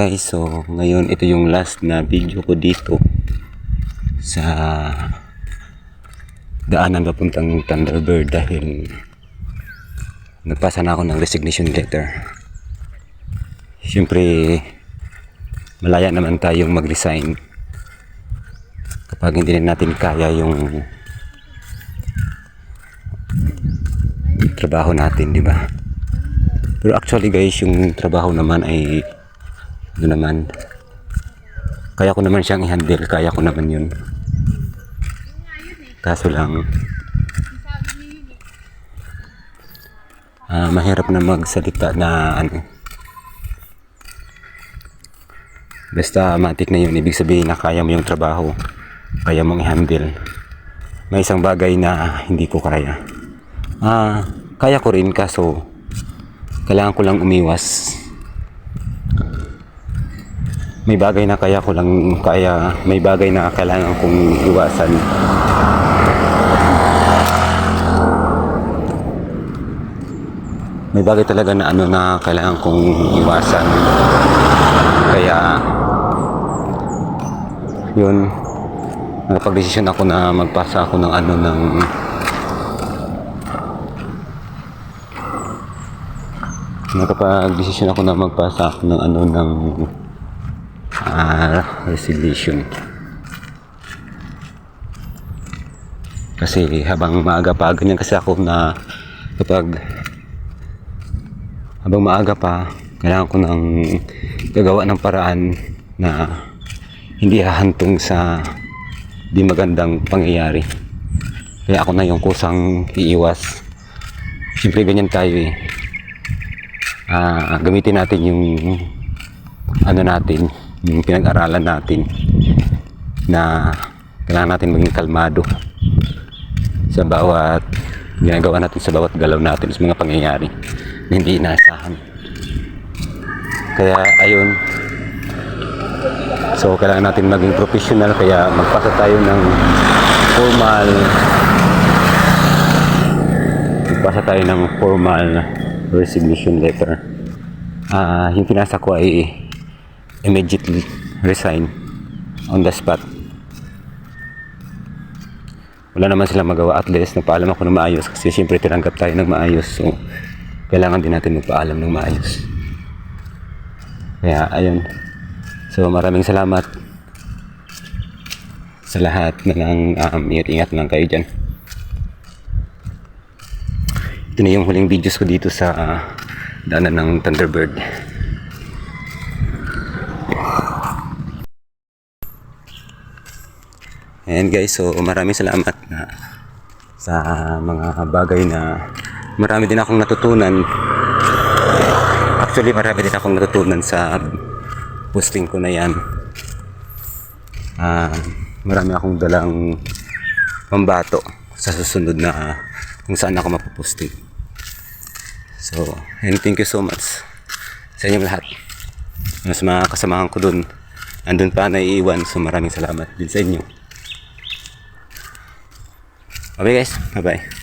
Guys, so ngayon ito yung last na video ko dito sa daanan papuntang Thunderbird dahil nagpasa na ako ng resignation letter. Siyempre, malaya naman tayong mag-resign kapag hindi na natin kaya yung trabaho natin, di ba? Pero actually guys, yung trabaho naman ay ano naman kaya ko naman siyang i-handle, kaya ko naman yun. Kaso lang ah mahirap na magsalita na ano Basta matik na yun, ibig sabihin na kaya mo yung trabaho, kaya mong i-handle. May isang bagay na hindi ko kaya. Ah, kaya ko rin kaso kailangan ko lang umiwas. May bagay na kaya ko lang kaya may bagay na kailangan kong iwasan. May bagay talaga na ano na kailangan kong iwasan. Kaya yun nakapag-desisyon ako na magpasa ako ng ano ng nakapag-desisyon ako na magpasa ako ng ano ng ah, resignation kasi habang maaga pa ganyan kasi ako na kapag habang maaga pa kailangan ko ng gagawa ng paraan na hindi hahantong sa di magandang pangyayari. Kaya ako na yung kusang iiwas. Siyempre ganyan tayo eh. Ah, gamitin natin yung ano natin, yung pinag-aralan natin na kailangan natin maging kalmado sa bawat ginagawa natin sa bawat galaw natin sa mga pangyayari na hindi inaasahan. Kaya ayun, so kailangan natin maging professional kaya magpasa tayo ng formal magpasa tayo ng formal resignation letter. Ah, yung pinasa ko ay immediately resign on the spot. Wala naman sila magawa at least nagpaalam ako ng maayos kasi siyempre tinanggap tayo ng maayos so kailangan din natin magpaalam ng maayos. Kaya ayun. So maraming salamat sa lahat na lang um, ingat-ingat lang kayo dyan. Ito na yung huling videos ko dito sa ah, daanan ng Thunderbird. And guys, so maraming salamat na sa mga bagay na marami din akong natutunan. Actually, marami din akong natutunan sa posting ko na yan. Ah, marami akong dalang pambato sa susunod na kung saan ako mapuposting. So, and thank you so much sa inyong lahat. Sa mga kasamahan ko dun, andun pa naiiwan. So, maraming salamat din sa inyo. Okay guys, bye bye.